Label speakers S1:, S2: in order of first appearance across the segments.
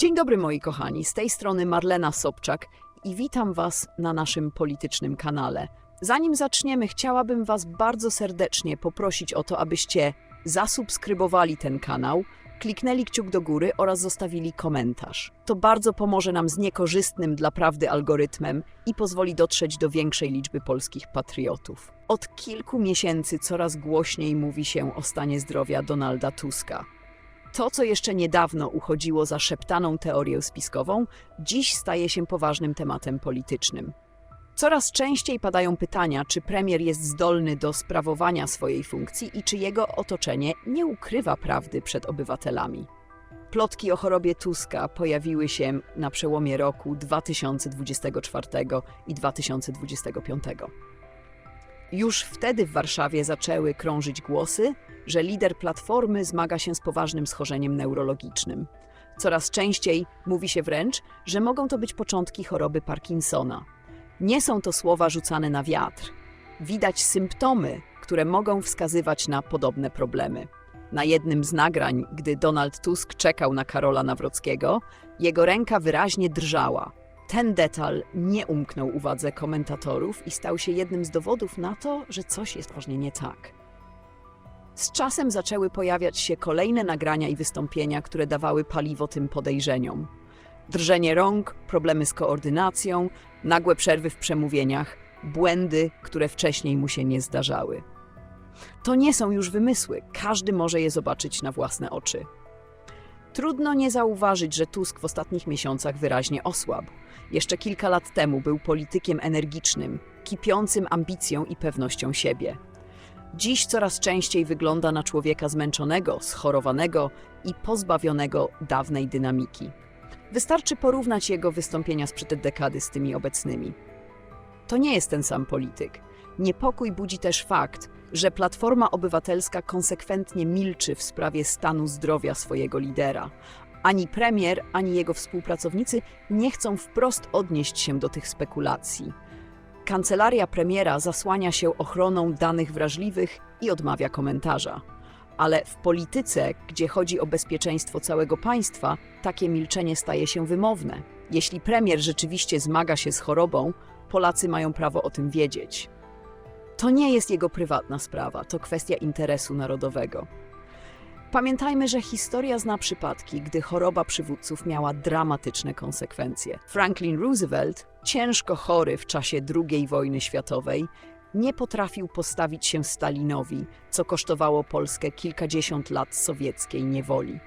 S1: Dzień dobry moi kochani, z tej strony Marlena Sobczak i witam Was na naszym politycznym kanale. Zanim zaczniemy, chciałabym Was bardzo serdecznie poprosić o to, abyście zasubskrybowali ten kanał, kliknęli kciuk do góry oraz zostawili komentarz. To bardzo pomoże nam z niekorzystnym dla prawdy algorytmem i pozwoli dotrzeć do większej liczby polskich patriotów. Od kilku miesięcy coraz głośniej mówi się o stanie zdrowia Donalda Tuska. To, co jeszcze niedawno uchodziło za szeptaną teorię spiskową, dziś staje się poważnym tematem politycznym. Coraz częściej padają pytania, czy premier jest zdolny do sprawowania swojej funkcji i czy jego otoczenie nie ukrywa prawdy przed obywatelami. Plotki o chorobie Tuska pojawiły się na przełomie roku 2024 i 2025. Już wtedy w Warszawie zaczęły krążyć głosy, że lider Platformy zmaga się z poważnym schorzeniem neurologicznym. Coraz częściej mówi się wręcz, że mogą to być początki choroby Parkinsona. Nie są to słowa rzucane na wiatr. Widać symptomy, które mogą wskazywać na podobne problemy. Na jednym z nagrań, gdy Donald Tusk czekał na Karola Nawrockiego, jego ręka wyraźnie drżała. Ten detal nie umknął uwadze komentatorów i stał się jednym z dowodów na to, że coś jest ważnie nie tak. Z czasem zaczęły pojawiać się kolejne nagrania i wystąpienia, które dawały paliwo tym podejrzeniom. Drżenie rąk, problemy z koordynacją, nagłe przerwy w przemówieniach, błędy, które wcześniej mu się nie zdarzały. To nie są już wymysły, każdy może je zobaczyć na własne oczy. Trudno nie zauważyć, że Tusk w ostatnich miesiącach wyraźnie osłabł. Jeszcze kilka lat temu był politykiem energicznym, kipiącym ambicją i pewnością siebie. Dziś coraz częściej wygląda na człowieka zmęczonego, schorowanego i pozbawionego dawnej dynamiki. Wystarczy porównać jego wystąpienia sprzed dekady z tymi obecnymi. To nie jest ten sam polityk. Niepokój budzi też fakt, że Platforma Obywatelska konsekwentnie milczy w sprawie stanu zdrowia swojego lidera. Ani premier, ani jego współpracownicy nie chcą wprost odnieść się do tych spekulacji. Kancelaria premiera zasłania się ochroną danych wrażliwych i odmawia komentarza. Ale w polityce, gdzie chodzi o bezpieczeństwo całego państwa, takie milczenie staje się wymowne. Jeśli premier rzeczywiście zmaga się z chorobą, Polacy mają prawo o tym wiedzieć. To nie jest jego prywatna sprawa, to kwestia interesu narodowego. Pamiętajmy, że historia zna przypadki, gdy choroba przywódców miała dramatyczne konsekwencje. Franklin Roosevelt, ciężko chory w czasie II wojny światowej, nie potrafił postawić się Stalinowi, co kosztowało Polskę kilkadziesiąt lat sowieckiej niewoli.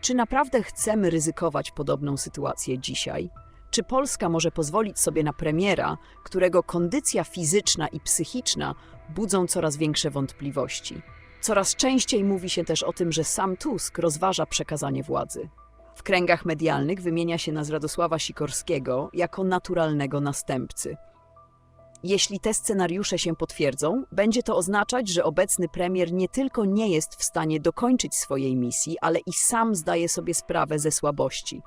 S1: Czy naprawdę chcemy ryzykować podobną sytuację dzisiaj? Czy Polska może pozwolić sobie na premiera, którego kondycja fizyczna i psychiczna budzą coraz większe wątpliwości? Coraz częściej mówi się też o tym, że sam Tusk rozważa przekazanie władzy. W kręgach medialnych wymienia się nas Radosława Sikorskiego jako naturalnego następcy. Jeśli te scenariusze się potwierdzą, będzie to oznaczać, że obecny premier nie tylko nie jest w stanie dokończyć swojej misji, ale i sam zdaje sobie sprawę ze słabości.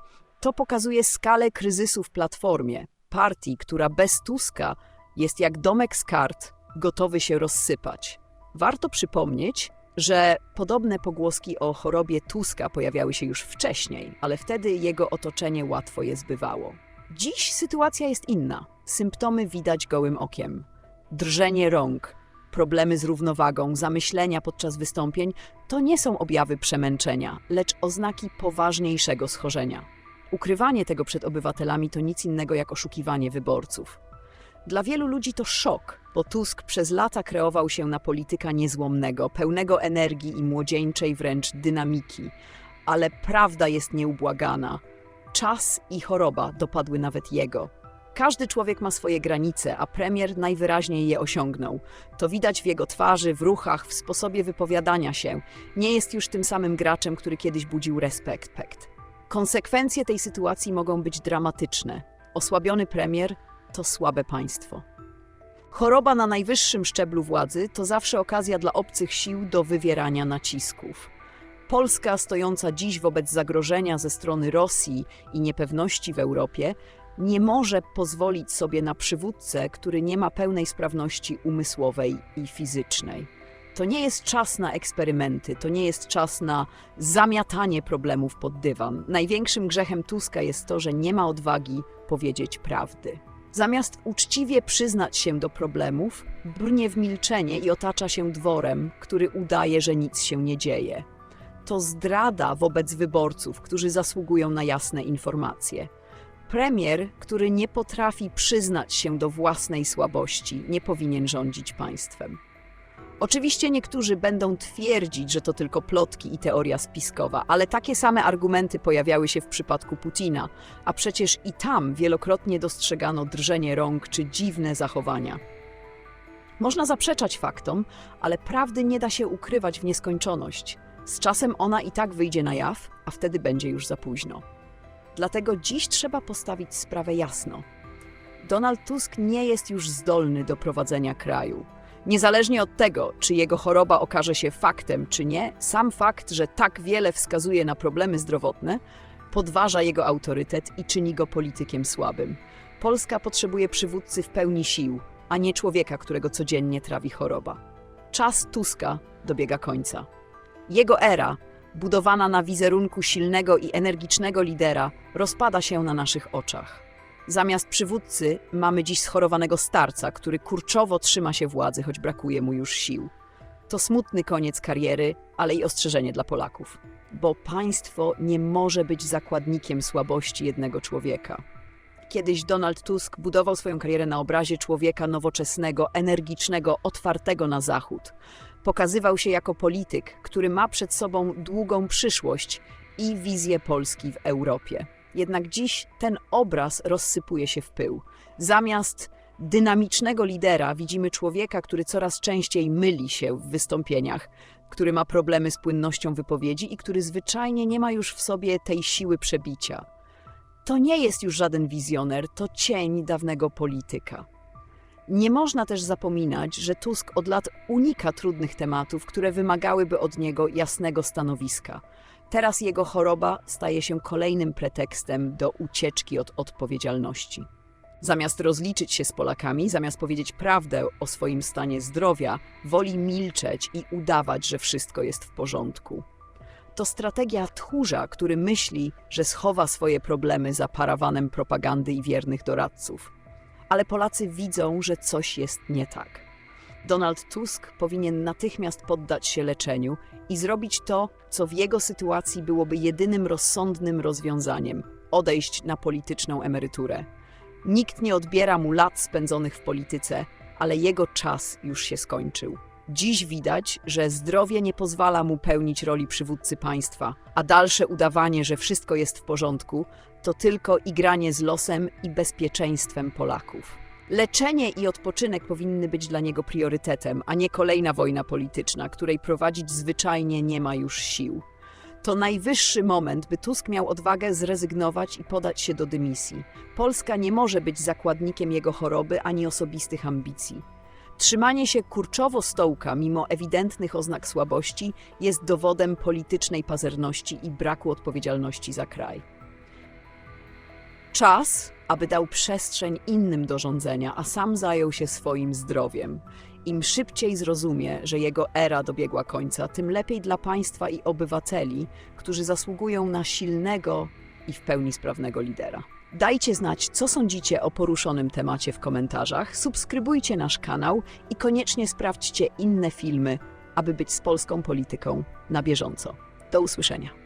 S1: To pokazuje skalę kryzysu w Platformie, partii, która bez Tuska jest jak domek z kart, gotowy się rozsypać. Warto przypomnieć, że podobne pogłoski o chorobie Tuska pojawiały się już wcześniej, ale wtedy jego otoczenie łatwo je zbywało. Dziś sytuacja jest inna. Symptomy widać gołym okiem. Drżenie rąk, problemy z równowagą, zamyślenia podczas wystąpień to nie są objawy przemęczenia, lecz oznaki poważniejszego schorzenia. Ukrywanie tego przed obywatelami to nic innego jak oszukiwanie wyborców. Dla wielu ludzi to szok, bo Tusk przez lata kreował się na polityka niezłomnego, pełnego energii i młodzieńczej wręcz dynamiki. Ale prawda jest nieubłagana. Czas i choroba dopadły nawet jego. Każdy człowiek ma swoje granice, a premier najwyraźniej je osiągnął. To widać w jego twarzy, w ruchach, w sposobie wypowiadania się. Nie jest już tym samym graczem, który kiedyś budził respekt. Konsekwencje tej sytuacji mogą być dramatyczne. Osłabiony premier to słabe państwo. Choroba na najwyższym szczeblu władzy to zawsze okazja dla obcych sił do wywierania nacisków. Polska, stojąca dziś wobec zagrożenia ze strony Rosji i niepewności w Europie, nie może pozwolić sobie na przywódcę, który nie ma pełnej sprawności umysłowej i fizycznej. To nie jest czas na eksperymenty, to nie jest czas na zamiatanie problemów pod dywan. Największym grzechem Tuska jest to, że nie ma odwagi powiedzieć prawdy. Zamiast uczciwie przyznać się do problemów, brnie w milczenie i otacza się dworem, który udaje, że nic się nie dzieje. To zdrada wobec wyborców, którzy zasługują na jasne informacje. Premier, który nie potrafi przyznać się do własnej słabości, nie powinien rządzić państwem. Oczywiście niektórzy będą twierdzić, że to tylko plotki i teoria spiskowa, ale takie same argumenty pojawiały się w przypadku Putina, a przecież i tam wielokrotnie dostrzegano drżenie rąk czy dziwne zachowania. Można zaprzeczać faktom, ale prawdy nie da się ukrywać w nieskończoność. Z czasem ona i tak wyjdzie na jaw, a wtedy będzie już za późno. Dlatego dziś trzeba postawić sprawę jasno. Donald Tusk nie jest już zdolny do prowadzenia kraju. Niezależnie od tego, czy jego choroba okaże się faktem, czy nie, sam fakt, że tak wiele wskazuje na problemy zdrowotne, podważa jego autorytet i czyni go politykiem słabym. Polska potrzebuje przywódcy w pełni sił, a nie człowieka, którego codziennie trawi choroba. Czas Tuska dobiega końca. Jego era, budowana na wizerunku silnego i energicznego lidera, rozpada się na naszych oczach. Zamiast przywódcy mamy dziś schorowanego starca, który kurczowo trzyma się władzy, choć brakuje mu już sił. To smutny koniec kariery, ale i ostrzeżenie dla Polaków, bo państwo nie może być zakładnikiem słabości jednego człowieka. Kiedyś Donald Tusk budował swoją karierę na obrazie człowieka nowoczesnego, energicznego, otwartego na zachód. Pokazywał się jako polityk, który ma przed sobą długą przyszłość i wizję Polski w Europie. Jednak dziś ten obraz rozsypuje się w pył. Zamiast dynamicznego lidera widzimy człowieka, który coraz częściej myli się w wystąpieniach, który ma problemy z płynnością wypowiedzi i który zwyczajnie nie ma już w sobie tej siły przebicia. To nie jest już żaden wizjoner, to cień dawnego polityka. Nie można też zapominać, że Tusk od lat unika trudnych tematów, które wymagałyby od niego jasnego stanowiska. Teraz jego choroba staje się kolejnym pretekstem do ucieczki od odpowiedzialności. Zamiast rozliczyć się z Polakami, zamiast powiedzieć prawdę o swoim stanie zdrowia, woli milczeć i udawać, że wszystko jest w porządku. To strategia tchórza, który myśli, że schowa swoje problemy za parawanem propagandy i wiernych doradców. Ale Polacy widzą, że coś jest nie tak. Donald Tusk powinien natychmiast poddać się leczeniu i zrobić to, co w jego sytuacji byłoby jedynym rozsądnym rozwiązaniem odejść na polityczną emeryturę. Nikt nie odbiera mu lat spędzonych w polityce, ale jego czas już się skończył. Dziś widać, że zdrowie nie pozwala mu pełnić roli przywódcy państwa, a dalsze udawanie, że wszystko jest w porządku, to tylko igranie z losem i bezpieczeństwem Polaków. Leczenie i odpoczynek powinny być dla niego priorytetem, a nie kolejna wojna polityczna, której prowadzić zwyczajnie nie ma już sił. To najwyższy moment, by Tusk miał odwagę zrezygnować i podać się do dymisji. Polska nie może być zakładnikiem jego choroby ani osobistych ambicji. Trzymanie się kurczowo stołka, mimo ewidentnych oznak słabości, jest dowodem politycznej pazerności i braku odpowiedzialności za kraj. Czas, aby dał przestrzeń innym do rządzenia, a sam zajął się swoim zdrowiem. Im szybciej zrozumie, że jego era dobiegła końca, tym lepiej dla państwa i obywateli, którzy zasługują na silnego i w pełni sprawnego lidera. Dajcie znać, co sądzicie o poruszonym temacie w komentarzach, subskrybujcie nasz kanał i koniecznie sprawdźcie inne filmy, aby być z polską polityką na bieżąco. Do usłyszenia.